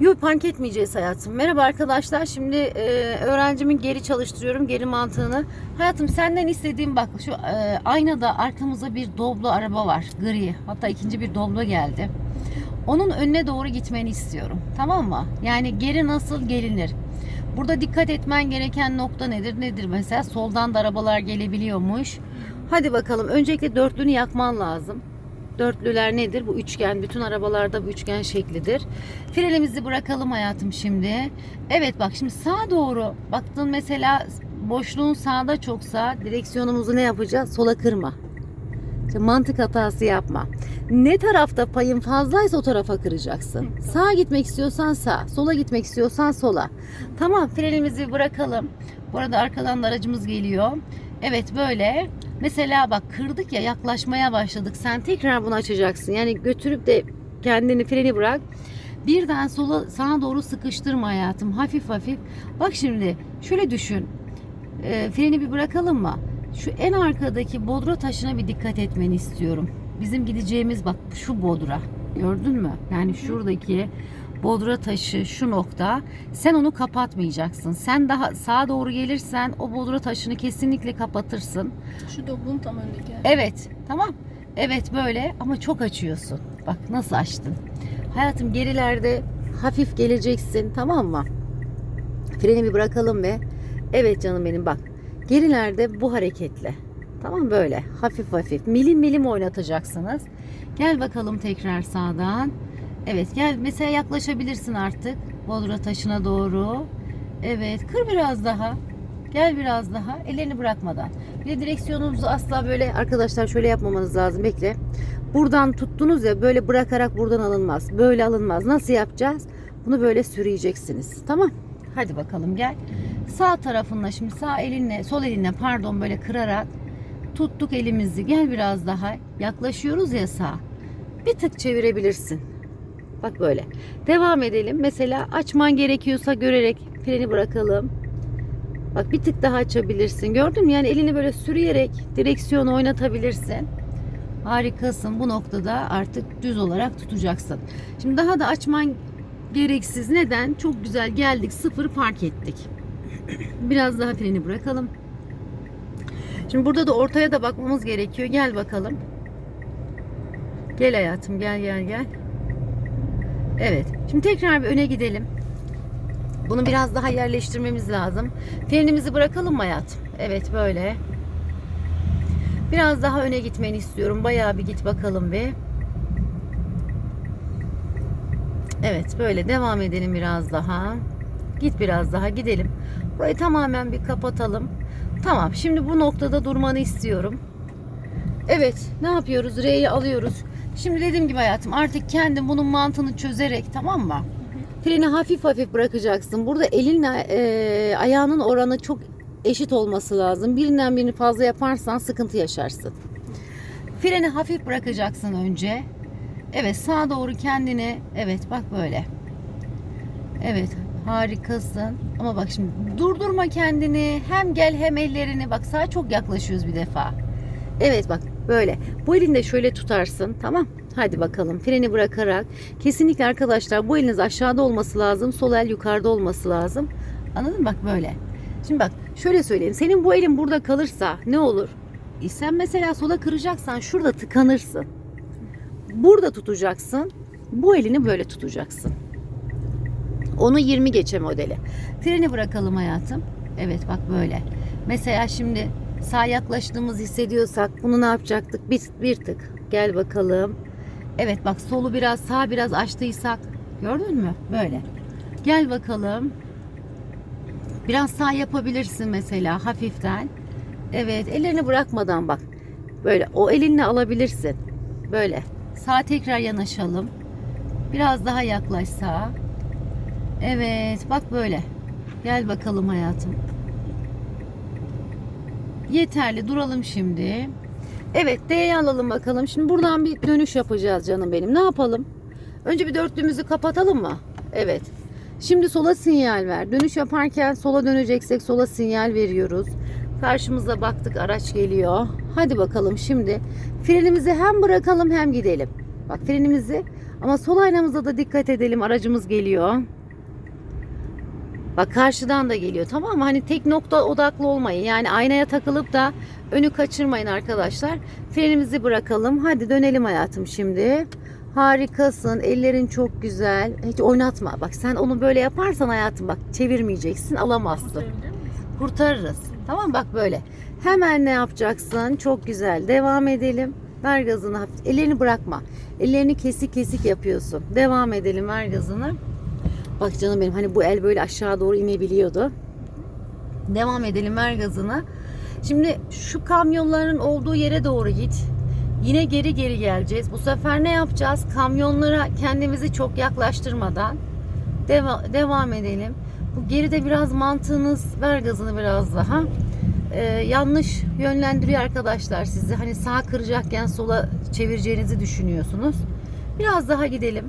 Yok park etmeyeceğiz hayatım. Merhaba arkadaşlar. Şimdi e, öğrencimin geri çalıştırıyorum. Geri mantığını. Hayatım senden istediğim bak şu e, aynada arkamızda bir Doblo araba var. Gri. Hatta ikinci bir Doblo geldi. Onun önüne doğru gitmeni istiyorum. Tamam mı? Yani geri nasıl gelinir? Burada dikkat etmen gereken nokta nedir? Nedir mesela? Soldan da arabalar gelebiliyormuş. Hadi bakalım. Öncelikle dörtlünü yakman lazım. Dörtlüler nedir? Bu üçgen. Bütün arabalarda bu üçgen şeklidir. Frenimizi bırakalım hayatım şimdi. Evet bak şimdi sağa doğru baktın mesela boşluğun sağda çoksa direksiyonumuzu ne yapacağız? Sola kırma. İşte mantık hatası yapma. Ne tarafta payın fazlaysa o tarafa kıracaksın. Sağa gitmek istiyorsan sağ, sola gitmek istiyorsan sola. Tamam frenimizi bırakalım. Bu arada arkadan da aracımız geliyor. Evet böyle. Mesela bak kırdık ya yaklaşmaya başladık. Sen tekrar bunu açacaksın. Yani götürüp de kendini freni bırak. Birden sola sağa doğru sıkıştırma hayatım. Hafif hafif. Bak şimdi şöyle düşün. E, freni bir bırakalım mı? Şu en arkadaki bodra taşına bir dikkat etmeni istiyorum. Bizim gideceğimiz bak şu bodra. Gördün mü? Yani şuradaki bodra taşı şu nokta. Sen onu kapatmayacaksın. Sen daha sağa doğru gelirsen o bodra taşını kesinlikle kapatırsın. Şu da bunun tam öndeki. Evet, tamam. Evet böyle ama çok açıyorsun. Bak nasıl açtın. Hayatım gerilerde hafif geleceksin tamam mı? Freni bir bırakalım ve evet canım benim bak. Gerilerde bu hareketle. Tamam böyle hafif hafif milim milim oynatacaksınız. Gel bakalım tekrar sağdan. Evet gel mesela yaklaşabilirsin artık. Bodra taşına doğru. Evet kır biraz daha. Gel biraz daha ellerini bırakmadan. Bir de direksiyonunuzu asla böyle arkadaşlar şöyle yapmamanız lazım. Bekle. Buradan tuttunuz ya böyle bırakarak buradan alınmaz. Böyle alınmaz. Nasıl yapacağız? Bunu böyle sürüyeceksiniz. Tamam. Hadi bakalım gel. Sağ tarafınla şimdi sağ elinle sol elinle pardon böyle kırarak tuttuk elimizi. Gel biraz daha. Yaklaşıyoruz ya sağ. Bir tık çevirebilirsin. Bak böyle. Devam edelim. Mesela açman gerekiyorsa görerek freni bırakalım. Bak bir tık daha açabilirsin. Gördün mü? Yani elini böyle sürüyerek direksiyonu oynatabilirsin. Harikasın. Bu noktada artık düz olarak tutacaksın. Şimdi daha da açman gereksiz. Neden? Çok güzel geldik. Sıfır park ettik. Biraz daha freni bırakalım. Şimdi burada da ortaya da bakmamız gerekiyor. Gel bakalım. Gel hayatım gel gel gel. Evet. Şimdi tekrar bir öne gidelim. Bunu biraz daha yerleştirmemiz lazım. Frenimizi bırakalım mı hayatım? Evet böyle. Biraz daha öne gitmeni istiyorum. Bayağı bir git bakalım bir. Evet böyle devam edelim biraz daha. Git biraz daha gidelim. Burayı tamamen bir kapatalım. Tamam şimdi bu noktada durmanı istiyorum. Evet ne yapıyoruz? R'yi alıyoruz. Şimdi dediğim gibi hayatım artık kendin bunun mantığını çözerek tamam mı? Freni hafif hafif bırakacaksın. Burada elinle e, ayağının oranı çok eşit olması lazım. Birinden birini fazla yaparsan sıkıntı yaşarsın. Freni hafif bırakacaksın önce. Evet sağa doğru kendini evet bak böyle. Evet harikasın. Ama bak şimdi durdurma kendini. Hem gel hem ellerini. Bak sağa çok yaklaşıyoruz bir defa. Evet bak böyle. Bu elini de şöyle tutarsın. Tamam. Hadi bakalım. Freni bırakarak. Kesinlikle arkadaşlar bu eliniz aşağıda olması lazım. Sol el yukarıda olması lazım. Anladın mı? Bak böyle. Şimdi bak şöyle söyleyeyim. Senin bu elin burada kalırsa ne olur? E sen mesela sola kıracaksan şurada tıkanırsın. Burada tutacaksın. Bu elini böyle tutacaksın. Onu 20 geçe modeli. Freni bırakalım hayatım. Evet bak böyle. Mesela şimdi sağ yaklaştığımız hissediyorsak bunu ne yapacaktık? Bir, bir tık. Gel bakalım. Evet bak solu biraz sağ biraz açtıysak gördün mü? Böyle. Gel bakalım. Biraz sağ yapabilirsin mesela hafiften. Evet ellerini bırakmadan bak. Böyle o elinle alabilirsin. Böyle. Sağ tekrar yanaşalım. Biraz daha yaklaş sağa. Evet bak böyle. Gel bakalım hayatım. Yeterli duralım şimdi. Evet D'yi alalım bakalım. Şimdi buradan bir dönüş yapacağız canım benim. Ne yapalım? Önce bir dörtlüğümüzü kapatalım mı? Evet. Şimdi sola sinyal ver. Dönüş yaparken sola döneceksek sola sinyal veriyoruz. Karşımıza baktık araç geliyor. Hadi bakalım şimdi frenimizi hem bırakalım hem gidelim. Bak frenimizi Ama sol aynamıza da dikkat edelim. Aracımız geliyor. Bak karşıdan da geliyor tamam mı? Hani tek nokta odaklı olmayın. Yani aynaya takılıp da önü kaçırmayın arkadaşlar. Frenimizi bırakalım. Hadi dönelim hayatım şimdi. Harikasın. Ellerin çok güzel. Hiç oynatma. Bak sen onu böyle yaparsan hayatım bak çevirmeyeceksin. Alamazsın. Kurtarırız. Tamam bak böyle. Hemen ne yapacaksın? Çok güzel. Devam edelim. Ver gazını hafif. Ellerini bırakma. Ellerini kesik kesik yapıyorsun. Devam edelim. Ver gazını. Bak canım benim hani bu el böyle aşağı doğru inebiliyordu. Devam edelim. Ver gazını. Şimdi şu kamyonların olduğu yere doğru git. Yine geri geri geleceğiz. Bu sefer ne yapacağız? Kamyonlara kendimizi çok yaklaştırmadan deva- devam edelim. Bu geride biraz mantığınız ver gazını biraz daha. Ee, yanlış yönlendiriyor arkadaşlar sizi. Hani sağ kıracakken sola çevireceğinizi düşünüyorsunuz. Biraz daha gidelim.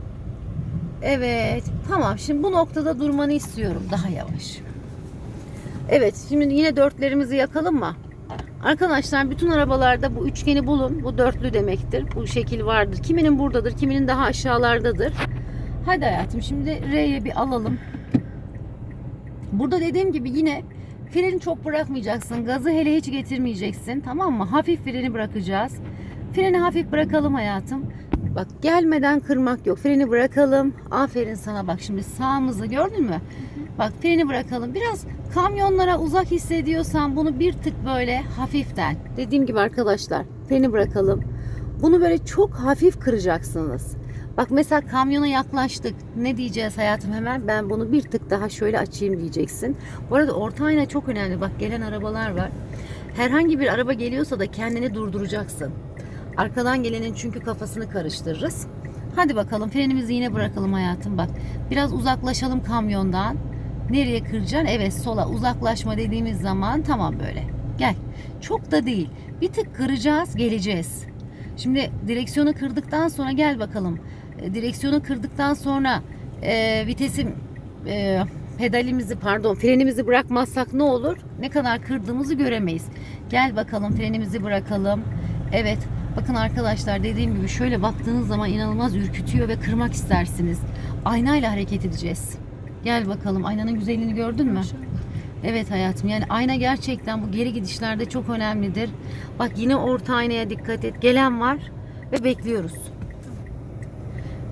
Evet. Tamam. Şimdi bu noktada durmanı istiyorum. Daha yavaş. Evet. Şimdi yine dörtlerimizi yakalım mı? Arkadaşlar bütün arabalarda bu üçgeni bulun. Bu dörtlü demektir. Bu şekil vardır. Kiminin buradadır, kiminin daha aşağılardadır. Hadi hayatım şimdi R'ye bir alalım. Burada dediğim gibi yine freni çok bırakmayacaksın. Gazı hele hiç getirmeyeceksin. Tamam mı? Hafif freni bırakacağız. Freni hafif bırakalım hayatım. Bak gelmeden kırmak yok. Freni bırakalım. Aferin sana bak şimdi sağımızı gördün mü? Bak freni bırakalım. Biraz kamyonlara uzak hissediyorsan bunu bir tık böyle hafiften. Dediğim gibi arkadaşlar freni bırakalım. Bunu böyle çok hafif kıracaksınız. Bak mesela kamyona yaklaştık. Ne diyeceğiz hayatım hemen? Ben bunu bir tık daha şöyle açayım diyeceksin. Bu arada orta ayna çok önemli. Bak gelen arabalar var. Herhangi bir araba geliyorsa da kendini durduracaksın. Arkadan gelenin çünkü kafasını karıştırırız. Hadi bakalım frenimizi yine bırakalım hayatım bak. Biraz uzaklaşalım kamyondan. Nereye kıracaksın? Evet sola uzaklaşma dediğimiz zaman tamam böyle. Gel. Çok da değil. Bir tık kıracağız geleceğiz. Şimdi direksiyonu kırdıktan sonra gel bakalım. E, Direksiyonu kırdıktan sonra e, vitesin e, pedalimizi pardon frenimizi bırakmazsak ne olur? Ne kadar kırdığımızı göremeyiz. Gel bakalım frenimizi bırakalım. Evet bakın arkadaşlar dediğim gibi şöyle baktığınız zaman inanılmaz ürkütüyor ve kırmak istersiniz. Aynayla hareket edeceğiz. Gel bakalım aynanın güzelliğini gördün mü? Evet hayatım yani ayna gerçekten bu geri gidişlerde çok önemlidir. Bak yine orta aynaya dikkat et. Gelen var ve bekliyoruz.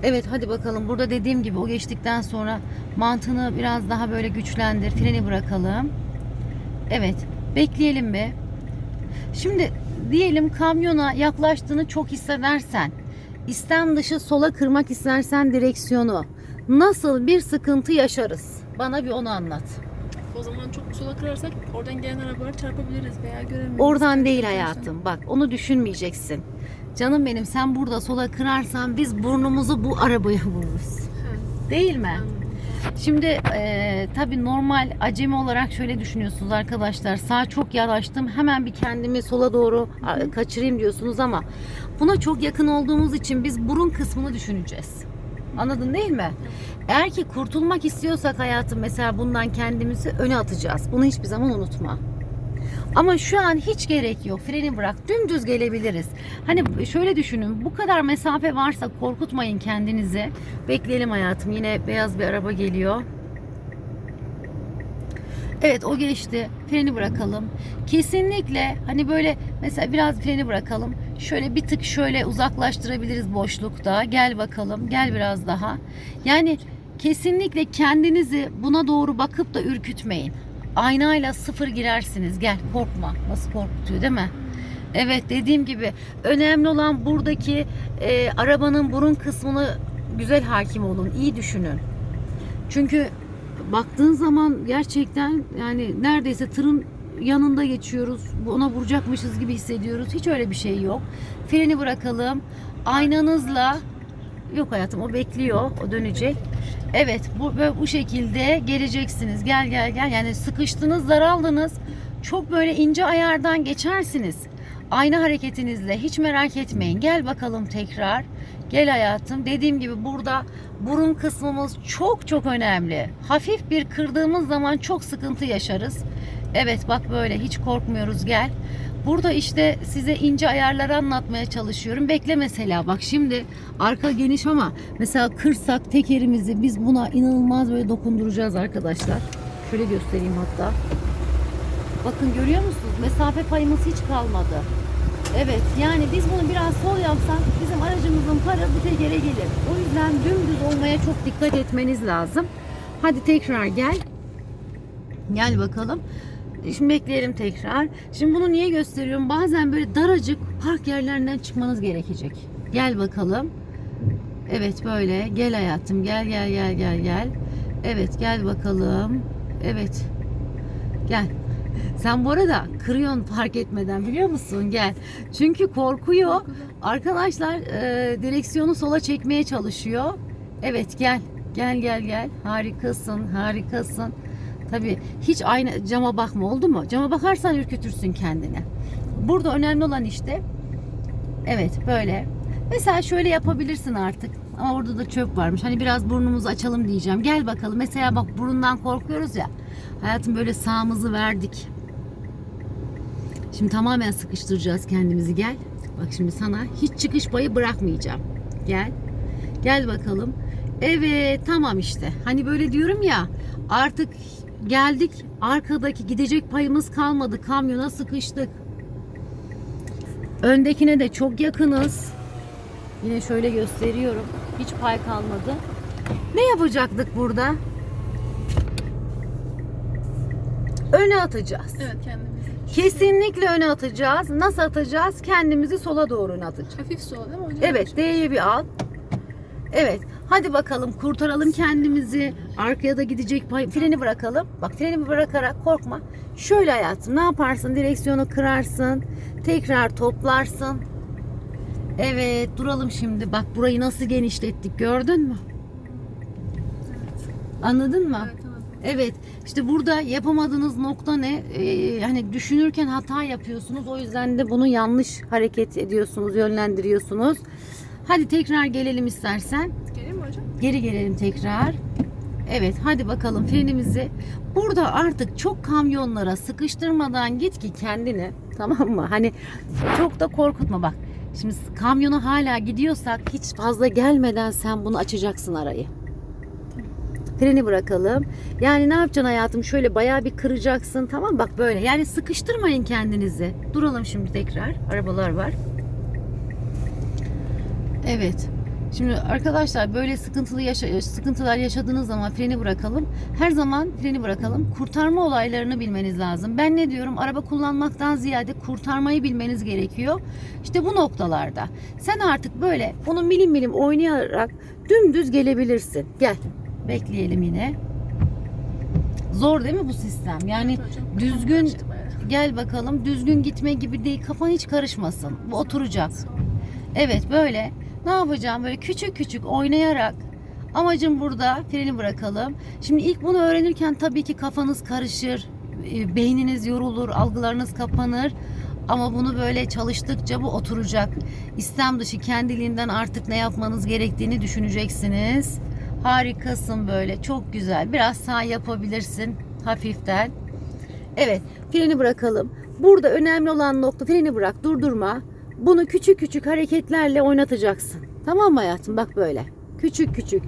Evet hadi bakalım burada dediğim gibi o geçtikten sonra mantığını biraz daha böyle güçlendir. Freni bırakalım. Evet bekleyelim bir. Şimdi diyelim kamyona yaklaştığını çok hissedersen istem dışı sola kırmak istersen direksiyonu nasıl bir sıkıntı yaşarız? Bana bir onu anlat. O zaman çok sola kırarsak oradan gelen arabalara çarpabiliriz veya göremeyiz. Oradan değil hayatım. Bak onu düşünmeyeceksin. Canım benim sen burada sola kırarsan biz burnumuzu bu arabaya vururuz. Ha, Değil mi? anladım. Şimdi e, tabii normal acemi olarak şöyle düşünüyorsunuz arkadaşlar. Sağ çok yanaştım hemen bir kendimi sola doğru kaçırayım diyorsunuz ama buna çok yakın olduğumuz için biz burun kısmını düşüneceğiz. Anladın değil mi? Eğer ki kurtulmak istiyorsak hayatım mesela bundan kendimizi öne atacağız. Bunu hiçbir zaman unutma. Ama şu an hiç gerek yok. Freni bırak. Dümdüz gelebiliriz. Hani şöyle düşünün. Bu kadar mesafe varsa korkutmayın kendinizi. Bekleyelim hayatım. Yine beyaz bir araba geliyor. Evet o geçti. Freni bırakalım. Kesinlikle hani böyle mesela biraz freni bırakalım. Şöyle bir tık şöyle uzaklaştırabiliriz boşlukta. Gel bakalım. Gel biraz daha. Yani kesinlikle kendinizi buna doğru bakıp da ürkütmeyin. Aynayla sıfır girersiniz. Gel korkma. Nasıl korkutuyor değil mi? Evet dediğim gibi önemli olan buradaki e, arabanın burun kısmını güzel hakim olun. iyi düşünün. Çünkü baktığın zaman gerçekten yani neredeyse tırın yanında geçiyoruz. Ona vuracakmışız gibi hissediyoruz. Hiç öyle bir şey yok. Freni bırakalım. Aynanızla yok hayatım o bekliyor. O dönecek. Evet bu böyle bu şekilde geleceksiniz. Gel gel gel. Yani sıkıştınız, daraldınız. Çok böyle ince ayardan geçersiniz. Ayna hareketinizle hiç merak etmeyin. Gel bakalım tekrar. Gel hayatım. Dediğim gibi burada burun kısmımız çok çok önemli. Hafif bir kırdığımız zaman çok sıkıntı yaşarız. Evet bak böyle hiç korkmuyoruz gel. Burada işte size ince ayarları anlatmaya çalışıyorum. Bekle mesela bak şimdi arka geniş ama mesela kırsak tekerimizi biz buna inanılmaz böyle dokunduracağız arkadaşlar. Şöyle göstereyim hatta. Bakın görüyor musunuz? Mesafe payımız hiç kalmadı. Evet yani biz bunu biraz sol yapsak bizim aracımızın bu tekere gelir. O yüzden dümdüz olmaya çok dikkat etmeniz lazım. Hadi tekrar gel. Gel bakalım. Şimdi bekleyelim tekrar. Şimdi bunu niye gösteriyorum? Bazen böyle daracık park yerlerinden çıkmanız gerekecek. Gel bakalım. Evet böyle. Gel hayatım. Gel gel gel gel gel. Evet gel bakalım. Evet. Gel. Sen bu arada kırıyorsun fark etmeden biliyor musun? Gel. Çünkü korkuyor. Arkadaşlar e, direksiyonu sola çekmeye çalışıyor. Evet gel. Gel gel gel. Harikasın. Harikasın. Tabii hiç aynı cama bakma oldu mu? Cama bakarsan ürkütürsün kendini. Burada önemli olan işte evet böyle. Mesela şöyle yapabilirsin artık. Ama orada da çöp varmış. Hani biraz burnumuzu açalım diyeceğim. Gel bakalım. Mesela bak burundan korkuyoruz ya. Hayatım böyle sağımızı verdik. Şimdi tamamen sıkıştıracağız kendimizi. Gel. Bak şimdi sana hiç çıkış payı bırakmayacağım. Gel. Gel bakalım. Evet tamam işte. Hani böyle diyorum ya artık geldik arkadaki gidecek payımız kalmadı. Kamyona sıkıştık. Öndekine de çok yakınız. Yine şöyle gösteriyorum. Hiç pay kalmadı. Ne yapacaktık burada? Öne atacağız. Evet kendimizi. Kesinlikle öne atacağız. Nasıl atacağız? Kendimizi sola doğru öne atacağız. Hafif sola değil mi hocam? Evet, D'ye bir al. Evet, hadi bakalım kurtaralım kendimizi. Arkaya da gidecek. Freni bırakalım. Bak freni bırakarak korkma. Şöyle hayatım ne yaparsın? Direksiyonu kırarsın. Tekrar toplarsın. Evet, duralım şimdi. Bak burayı nasıl genişlettik gördün mü? Anladın mı? Evet. Evet işte burada yapamadığınız nokta ne? Ee, hani düşünürken hata yapıyorsunuz. O yüzden de bunu yanlış hareket ediyorsunuz, yönlendiriyorsunuz. Hadi tekrar gelelim istersen. Geleyim mi hocam? Geri gelelim tekrar. Evet hadi bakalım frenimizi. Burada artık çok kamyonlara sıkıştırmadan git ki kendini tamam mı? Hani çok da korkutma bak. Şimdi kamyona hala gidiyorsak hiç fazla gelmeden sen bunu açacaksın arayı. Freni bırakalım. Yani ne yapacaksın hayatım? Şöyle bayağı bir kıracaksın. Tamam mı? bak böyle. Yani sıkıştırmayın kendinizi. Duralım şimdi tekrar. Arabalar var. Evet. Şimdi arkadaşlar böyle sıkıntılı yaşa sıkıntılar yaşadığınız zaman freni bırakalım. Her zaman freni bırakalım. Kurtarma olaylarını bilmeniz lazım. Ben ne diyorum? Araba kullanmaktan ziyade kurtarmayı bilmeniz gerekiyor. İşte bu noktalarda. Sen artık böyle onu milim milim oynayarak dümdüz gelebilirsin. Gel. Bekleyelim yine. Zor değil mi bu sistem? Yani hocam. düzgün gel bakalım düzgün gitme gibi değil. Kafan hiç karışmasın. Bu oturacak. Evet böyle ne yapacağım böyle küçük küçük oynayarak amacım burada freni bırakalım. Şimdi ilk bunu öğrenirken tabii ki kafanız karışır, e, beyniniz yorulur, algılarınız kapanır. Ama bunu böyle çalıştıkça bu oturacak. İstem dışı kendiliğinden artık ne yapmanız gerektiğini düşüneceksiniz. Harikasın böyle çok güzel. Biraz sağ yapabilirsin hafiften. Evet freni bırakalım. Burada önemli olan nokta freni bırak durdurma. Bunu küçük küçük hareketlerle oynatacaksın. Tamam mı hayatım? Bak böyle. Küçük küçük.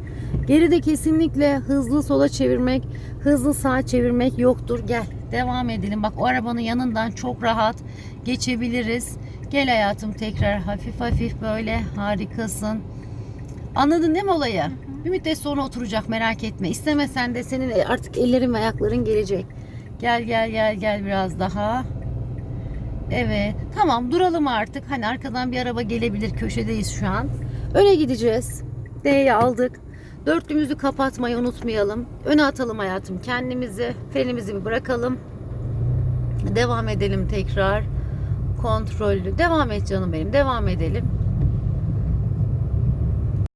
Geride kesinlikle hızlı sola çevirmek, hızlı sağa çevirmek yoktur. Gel devam edelim. Bak o arabanın yanından çok rahat geçebiliriz. Gel hayatım tekrar hafif hafif böyle harikasın. Anladın değil mi olayı? Bir müddet sonra oturacak merak etme. İstemesen de senin artık ellerin ve ayakların gelecek. Gel gel gel gel biraz daha. Evet. Tamam duralım artık. Hani arkadan bir araba gelebilir. Köşedeyiz şu an. Öne gideceğiz. D'yi aldık. Dörtlümüzü kapatmayı unutmayalım. Öne atalım hayatım kendimizi. Frenimizi bir bırakalım. Devam edelim tekrar. Kontrollü. Devam et canım benim. Devam edelim.